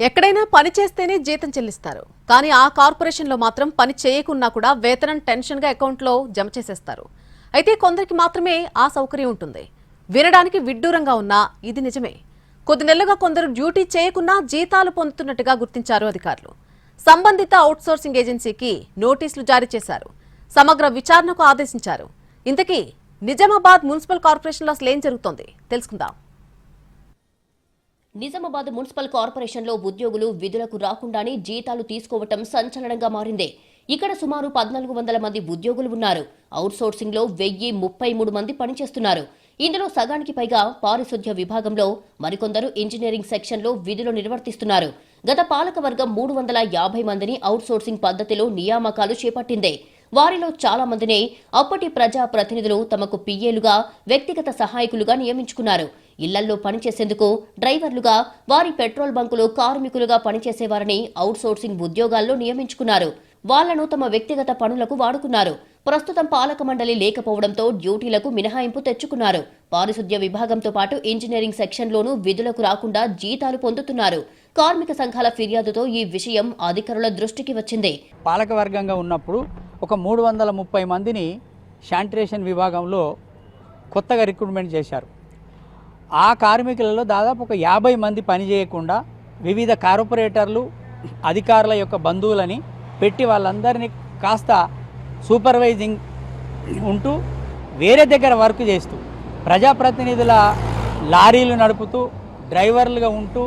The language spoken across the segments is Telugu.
ఎక్కడైనా పని చేస్తేనే జీతం చెల్లిస్తారు. కానీ ఆ కార్పొరేషన్లో మాత్రం పని చేయకున్నా కూడా వేతనం టెన్షన్గా అకౌంట్లో జమ చేసేస్తారు. అయితే కొందరికి మాత్రమే ఆ సౌకర్యం ఉంటుంది. వినడానికి విడ్డూరంగా ఉన్నా ఇది నిజమే. కొద్ది నెలలుగా కొందరు డ్యూటీ చేయకున్నా జీతాలు పొందుతున్నట్టుగా గుర్తించారు అధికారులు. సంబంధిత అవుట్సోర్సింగ్ ఏజెన్సీకి నోటీసులు జారీ చేశారు. సమగ్ర విచారణకు ఆదేశించారు. ఇంతకీ నిజామాబాద్ మున్సిపల్ కార్పొరేషన్లో అసలు ఏం జరుగుతోంది? తెలుసుకుందాం. నిజామాబాద్ మున్సిపల్ కార్పొరేషన్లో ఉద్యోగులు విధులకు రాకుండానే జీతాలు తీసుకోవటం సంచలనంగా మారింది. ఇక్కడ సుమారు పద్నాలుగు వందల మంది ఉద్యోగులు ఉన్నారు. అవుట్సోర్సింగ్లో వెయ్యి ముప్పై మూడు మంది పనిచేస్తున్నారు. ఇందులో సగానికి పైగా పారిశుధ్య విభాగంలో మరికొందరు ఇంజనీరింగ్ సెక్షన్లో విధులు నిర్వర్తిస్తున్నారు. గత పాలకవర్గం మూడు వందల యాభై మందిని అవుట్సోర్సింగ్ పద్ధతిలో నియామకాలు చేపట్టింది. వారిలో చాలా మందిని అప్పటి ప్రజా ప్రతినిధులు తమకు పిఏలుగా వ్యక్తిగత సహాయకులుగా నియమించుకున్నారు. ఇళ్ళల్లో పనిచేసేందుకు డ్రైవర్లుగా వారి పెట్రోల్ బంకులు కార్మికులుగా పనిచేసేవారని అవుట్సోర్సింగ్ ఉద్యోగాల్లో నియమించుకున్నారు. వాళ్ళను తమ వ్యక్తిగత పనులకు వాడుకున్నారు. ప్రస్తుతం పాలక మండలి లేకపోవడంతో డ్యూటీలకు మినహాయింపు తెచ్చుకున్నారు. పారిశుద్ధ్య విభాగంతో పాటు ఇంజనీరింగ్ సెక్షన్లోనూ విధులకు రాకుండా జీతాలు పొందుతున్నారు. కార్మిక సంఘాల ఫిర్యాదుతో ఈ విషయం అధికారుల దృష్టికి వచ్చింది. పాలకవర్గంగా ఉన్నప్పుడు ఒక మూడు వందల ముప్పై మందిని శానిటేషన్ విభాగంలో కొత్తగా రిక్రూట్మెంట్ చేశారు. ఆ కార్మికులలో దాదాపు ఒక యాభై మంది పనిచేయకుండా వివిధ కార్పొరేటర్లు అధికారుల యొక్క బంధువులని పెట్టి వాళ్ళందరినీ కాస్త సూపర్వైజింగ్ ఉంటూ వేరే దగ్గర వర్క్ చేస్తూ ప్రజాప్రతినిధుల లారీలు నడుపుతూ డ్రైవర్లుగా ఉంటూ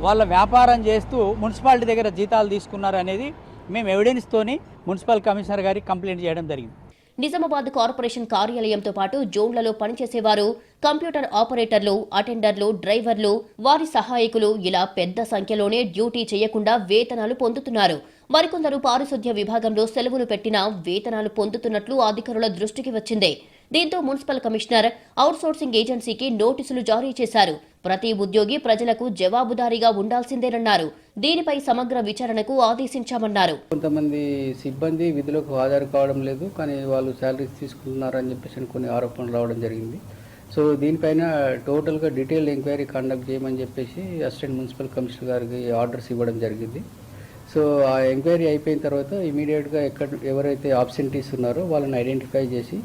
వాళ్ళ వ్యాపారం చేస్తూ మున్సిపాలిటీ దగ్గర జీతాలు తీసుకున్నారు అనేది మేము ఎవిడెన్స్తోని మున్సిపల్ కమిషనర్ గారికి కంప్లైంట్ చేయడం జరిగింది. నిజామాబాద్ కార్పొరేషన్ కార్యాలయంతో పాటు జోన్లలో పనిచేసేవారు కంప్యూటర్ ఆపరేటర్లు అటెండర్లు డ్రైవర్లు వారి సహాయకులు ఇలా పెద్ద సంఖ్యలోనే డ్యూటీ చేయకుండా వేతనాలు పొందుతున్నారు. మరికొందరు పారిశుధ్య విభాగంలో సెలవులు పెట్టినా వేతనాలు పొందుతున్నట్లు అధికారుల దృష్టికి వచ్చింది. దీంతో మున్సిపల్ కమిషనర్ అవుట్సోర్సింగ్ ఏజెన్సీకి నోటీసులు జారీ చేశారు. ప్రతి ఉద్యోగి ప్రజలకు జవాబుదారీగా ఉండాల్సిందేనన్నారు. దీనిపై సమగ్ర విచారణకు ఆదేశించామన్నారు. కొంతమంది సిబ్బంది విధులకు హాజరు కావడం లేదు కానీ వాళ్ళు శాలరీస్ తీసుకుంటున్నారని చెప్పేసి కొన్ని ఆరోపణలు రావడం జరిగింది. సో దీనిపైన టోటల్గా డీటెయిల్ ఎంక్వైరీ కండక్ట్ చేయమని చెప్పేసి అసిస్టెంట్ మున్సిపల్ కమిషనర్ గారికి ఆర్డర్స్ ఇవ్వడం జరిగింది. సో ఆ ఎంక్వైరీ అయిపోయిన తర్వాత ఇమీడియట్గా ఎక్కడ ఎవరైతే ఆబ్సెంటీస్ ఉన్నారో వాళ్ళని ఐడెంటిఫై చేసి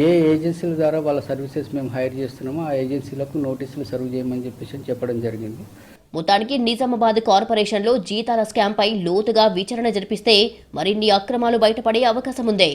ఏ ఏజెన్సీల ద్వారా వాళ్ళ సర్వీసెస్ మేము హైర్ చేస్తున్నామో ఆ ఏజెన్సీలకు నోటీసులు సర్వ్ చేయమని చెప్పేసి చెప్పడం జరిగింది. మొత్తానికి నిజామాబాద్ కార్పొరేషన్లో జీతాల స్కామ్పై లోతుగా విచారణ జరిపిస్తే మరిన్ని అక్రమాలు బయటపడే అవకాశం ఉంది